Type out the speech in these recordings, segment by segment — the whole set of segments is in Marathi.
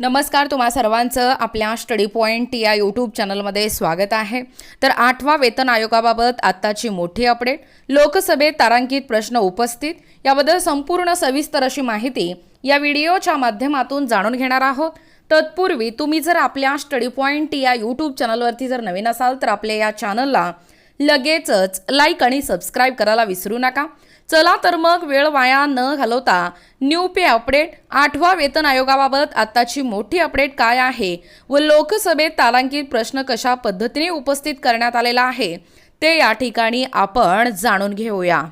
नमस्कार तुम्हा सर्वांचं आपल्या स्टडी पॉईंट या यूट्यूब चॅनलमध्ये स्वागत आहे. तर आठवा वेतन आयोगाबाबत आत्ताची मोठी अपडेट. लोकसभेत तारांकित प्रश्न उपस्थित. याबद्दल संपूर्ण सविस्तर अशी माहिती या व्हिडिओच्या माध्यमातून जाणून घेणार आहोत. तत्पूर्वी तुम्ही जर आपल्या स्टडी पॉईंट या यूट्यूब चॅनलवरती जर नवीन असाल तर आपल्या या चॅनलला लगेचच लाईक आणि सबस्क्राईब करायला विसरू नका. चला तर मग वेळ वाया न घालवता न्यू पे अपडेट आठवा वेतन आयोगाबाबत आत्ताची मोठी अपडेट काय आहे व लोकसभेत तारांकित प्रश्न कशा पद्धतीने उपस्थित करण्यात आलेला आहे ते या ठिकाणी आपण जाणून घेऊया.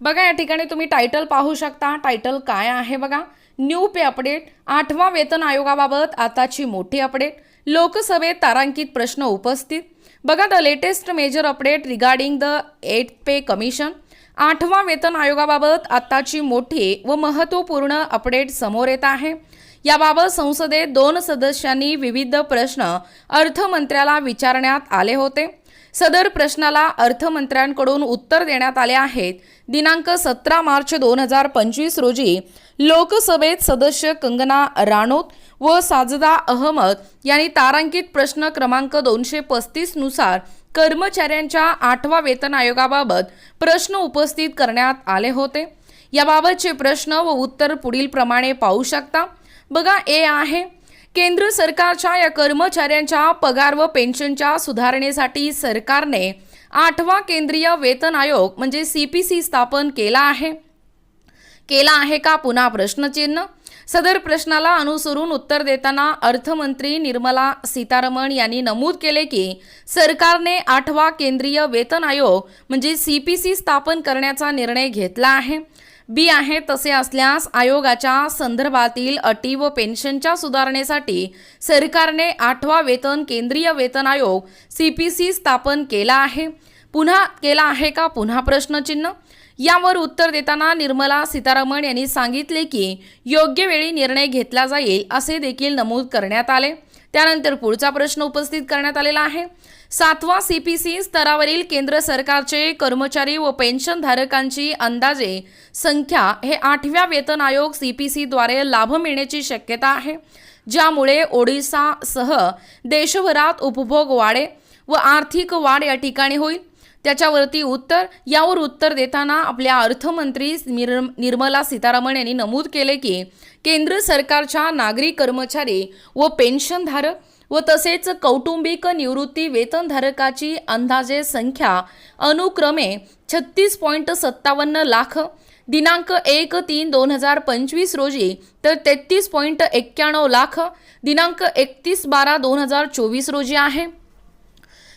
बघा या ठिकाणी तुम्ही टायटल पाहू शकता. टायटल काय आहे बघा? न्यू पे अपडेट आठवा वेतन आयोगाबाबत आताची मोठी अपडेट लोकसभेत तारांकित प्रश्न उपस्थित. बघा the latest major update regarding the eight pay commission आठवा वेतन आयोगाबाबत आत्ताची मोठी व महत्त्वपूर्ण अपडेट समोर येत आहे. याबाबत संसदेत दोन सदस्यांनी विविध प्रश्न अर्थमंत्र्याला विचारण्यात आले होते. सदर प्रश्नाला अर्थमंत्र्यांकडून उत्तर देण्यात आले आहेत. दिनांक सतरा मार्च दोन हजार पंचवीस रोजी लोकसभेत सदस्य कंगना राणोत व साजदा अहमद यांनी तारांकित प्रश्न क्रमांक दोनशे पस्तीसनुसार नुसार कर्मचाऱ्यांच्या आठवा वेतन आयोगाबाबत प्रश्न उपस्थित करण्यात आले होते. याबाबतचे प्रश्न व उत्तर पुढील प्रमाणे पाहू शकता. बघा ए आहे. केंद्र सरकारच्या या कर्मचाऱ्यांच्या पगार व पेन्शनच्या सुधारणेसाठी सरकारने आठवा केंद्रीय वेतन आयोग म्हणजे सी पी सी स्थापन केला आहे. केला आहे का? पुन्हा प्रश्नचिन्ह. सदर प्रश्नाला अनुसरून उत्तर देताना अर्थमंत्री निर्मला सीतारमण यांनी नमूद केले की सरकारने आठवा केंद्रीय वेतन आयोग म्हणजे सी पी सी स्थापन करण्याचा निर्णय घेतला आहे. बी आहे तसे असल्यास आयोगाच्या संदर्भातील अटी व पेन्शनच्या सुधारणेसाठी सरकारने आठवा वेतन केंद्रीय वेतन आयोग सी पी सी स्थापन केला आहे. पुन्हा केला आहे का? पुन्हा प्रश्नचिन्ह. यावर उत्तर देताना निर्मला सीतारामन यांनी सांगितले की योग्य वेळी निर्णय घेतला जाईल असे देखील नमूद करण्यात आले. त्यानंतर पुढचा प्रश्न उपस्थित करण्यात आलेला आहे. सातवा सी पी सी स्तरावरील केंद्र सरकारचे कर्मचारी व पेन्शनधारकांची अंदाजे संख्या हे आठव्या वेतन आयोग सी पी सीद्वारे लाभ मिळण्याची शक्यता आहे. ज्यामुळे ओडिसासह देशभरात उपभोग वाढे व आर्थिक वाढ या ठिकाणी होईल. त्याच्यावरती उत्तर यावर उत्तर देताना आपल्या अर्थमंत्री निर निर्मला सीतारामन यांनी नमूद केले की केंद्र सरकारच्या नागरी कर्मचारी व पेन्शनधारक व तसेच कौटुंबिक निवृत्ती वेतनधारकाची अंदाजे संख्या अनुक्रमे छत्तीस पॉईंट सत्तावन्न लाख दिनांक एक तीन दोन हजार पंचवीस रोजी तर तेहतीस पॉईंट एक्क्याण्णव लाख दिनांक एकतीस बारा दोन हजार चोवीस रोजी आहे.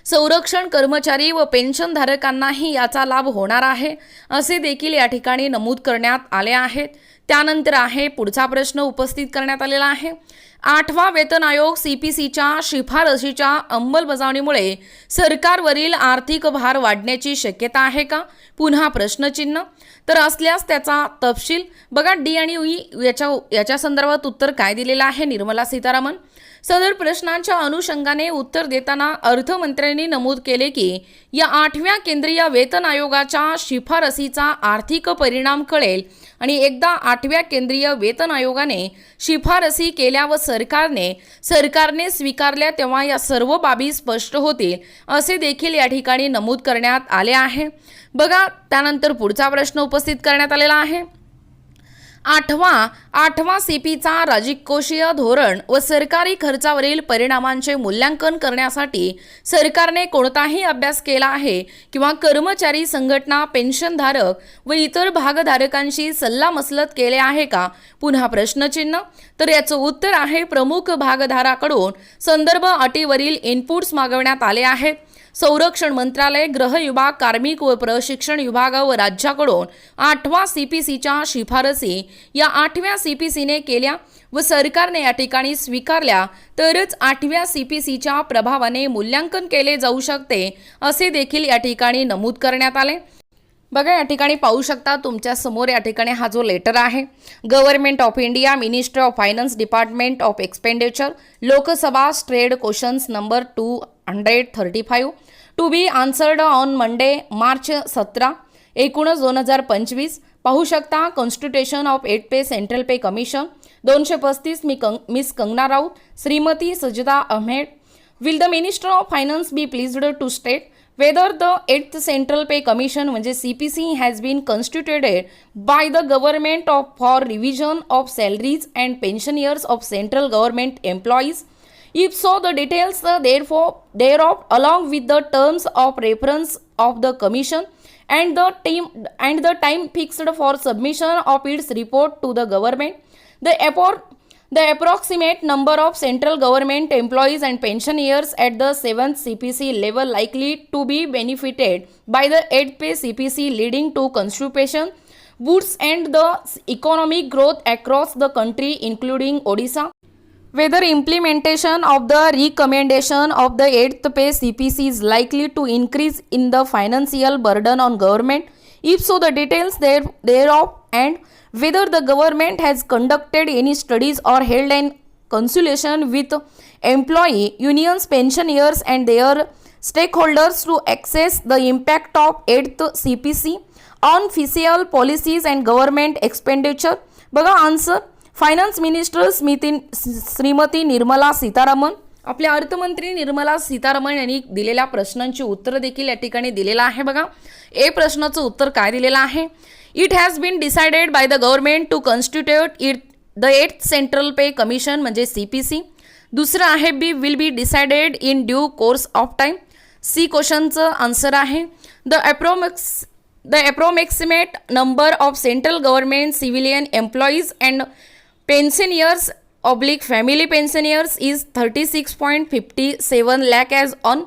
संरक्षण कर्मचारी व पेन्शनधारकांनाही याचा लाभ होणार आहे असे देखील या ठिकाणी नमूद करण्यात आले आहेत. त्यानंतर आहे पुढचा प्रश्न उपस्थित करण्यात आलेला आहे. आठवा वेतन आयोग सी पी सीच्या शिफारशीच्या अंमलबजावणीमुळे सरकारवरील आर्थिक भार वाढण्याची शक्यता आहे का? पुन्हा प्रश्नचिन्ह. तर असल्यास त्याचा तपशील बघा. डी आणि ई याच्या याच्या संदर्भात उत्तर काय दिलेलं आहे? निर्मला सीतारामन. सदर प्रश्नांच्या अनुषंगाने उत्तर देताना अर्थमंत्र्यांनी नमूद केले की या आठव्या केंद्रीय वेतन आयोगाच्या शिफारसीचा आर्थिक परिणाम कळेल आणि एकदा आठव्या केंद्रीय वेतन आयोगाने शिफारसी केल्या व सरकारने सरकारने स्वीकारल्या तेव्हा या सर्व बाबी स्पष्ट होतील असे देखील या ठिकाणी नमूद करण्यात आले आहे. बघा त्यानंतर पुढचा प्रश्न उपस्थित करण्यात आलेला आहे. आठवा आठवा सीपीचा राजकोषीय धोरण व सरकारी खर्चावरील परिणामांचे मूल्यांकन करण्यासाठी सरकारने कोणताही अभ्यास केला आहे किंवा कर्मचारी संघटना पेन्शनधारक व इतर भागधारकांशी सल्लामसलत केले आहे का? पुन्हा प्रश्नचिन्ह. तर याचं उत्तर आहे प्रमुख भागधाराकडून. संदर्भ अटीवरील इनपुट्स मागवण्यात आले आहेत. संरक्षण मंत्रालय ग्रह विभाग कार्मिक व प्रशिक्षण विभाग व राज्याकडून आठवा सी पी सीच्या शिफारसी या आठव्या सी पी सीने केल्या व सरकारने या ठिकाणी स्वीकारल्या तरच आठव्या सी पी सीच्या प्रभावाने मूल्यांकन केले जाऊ शकते असे देखील या ठिकाणी नमूद करण्यात आले. बघा या ठिकाणी पाहू शकता तुमच्यासमोर या ठिकाणी हा जो लेटर आहे. Government of India minister of finance department of expenditure Lok Sabha starred questions number two hundred thirty five. To be answered on Monday March सतरा एकूणच दोन हजार पंचवीस. पाहू शकता constitution of eight pay central pay commission. दोनशे पस्तीस मी कंग miss Kangana Raut. Shrimati Sajida Ahmed. Will the minister of finance be pleased to state whether the eighth central pay commission म्हणजे C P C has been constituted by the government of for revision of salaries and pensioners of central government employees If so, the details uh, therefore thereof, along with the terms of reference of the commission and the team and the time fixed for submission of its report to the government, the appor- the approximate number of central government employees and pensioners at the 7th CPC level likely to be benefited by the 8th pay CPC leading to constipation, boosts and the economic growth across the country including Odisha whether implementation of the recommendation of the 8th pay cpc is likely to increase in the financial burden on government if so the details there, thereof and whether the government has conducted any studies or held an consultation with employee unions pensioners and their stakeholders to assess the impact of 8th cpc on fiscal policies and government expenditure बघा answer Finance minister स्मिती Shrimati Nirmala Sitharaman आपल्या अर्थमंत्री निर्मला सीतारामन यांनी दिलेल्या प्रश्नांची उत्तर देखील या ठिकाणी दिलेलं आहे बघा. ए प्रश्नाचं उत्तर काय दिलेलं आहे? It has been decided by the government to constitute it the eight central pay commission म्हणजे सी पी सी दुसरं आहे B will be decided in due course of time C क्वेश्चनचं answer आहे. The approx civilian employees and pensioners oblique family pensioners is thirty six point fifty seven lakh as on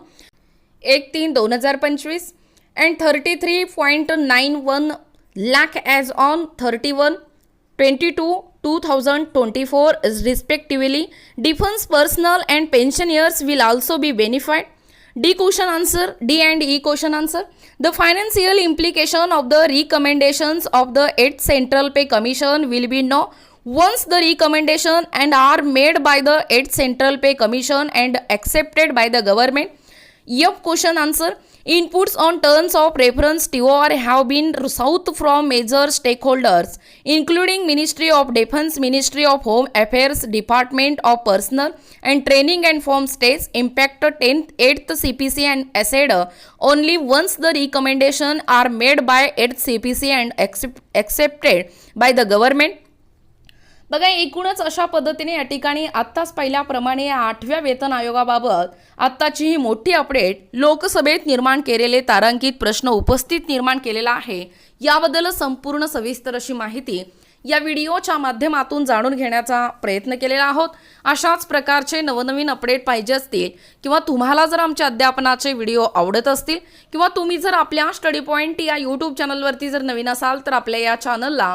एक तीन दोन हजार पंचवीस and thirty three point nine one lakh as on thirty one twenty two two thousand twenty four is respectively defence personnel and pensioners will also be benefited D question answer D and E question answer the financial implication of the recommendations of the eight central pay commission will be known once the recommendation and are made by the 8th Central Pay Commission and accepted by the government. F question answer. Inputs on terms of reference TOR have been sought from major stakeholders, including Ministry of Defense, Ministry of Home Affairs, Department of Personnel and Training and Form States impact 10th, 8th CPC and ACED only once the recommendation are made by 8th CPC and accept, accepted by the government. बघा एकूणच अशा पद्धतीने या ठिकाणी आत्ताच पाहिल्याप्रमाणे या आठव्या वेतन आयोगाबाबत आत्ताची ही मोठी अपडेट लोकसभेत निर्माण केलेले तारांकित प्रश्न उपस्थित निर्माण केलेला आहे. याबद्दल संपूर्ण सविस्तर अशी माहिती या व्हिडिओच्या माध्यमातून जाणून घेण्याचा प्रयत्न केलेला आहोत. अशाच प्रकारचे नवनवीन अपडेट पाहिजे असतील किंवा तुम्हाला जर आमच्या अध्यापनाचे व्हिडिओ आवडत असतील किंवा तुम्ही जर आपल्या स्टडी पॉईंट या यूट्यूब चॅनलवरती जर नवीन असाल तर आपल्या या चॅनलला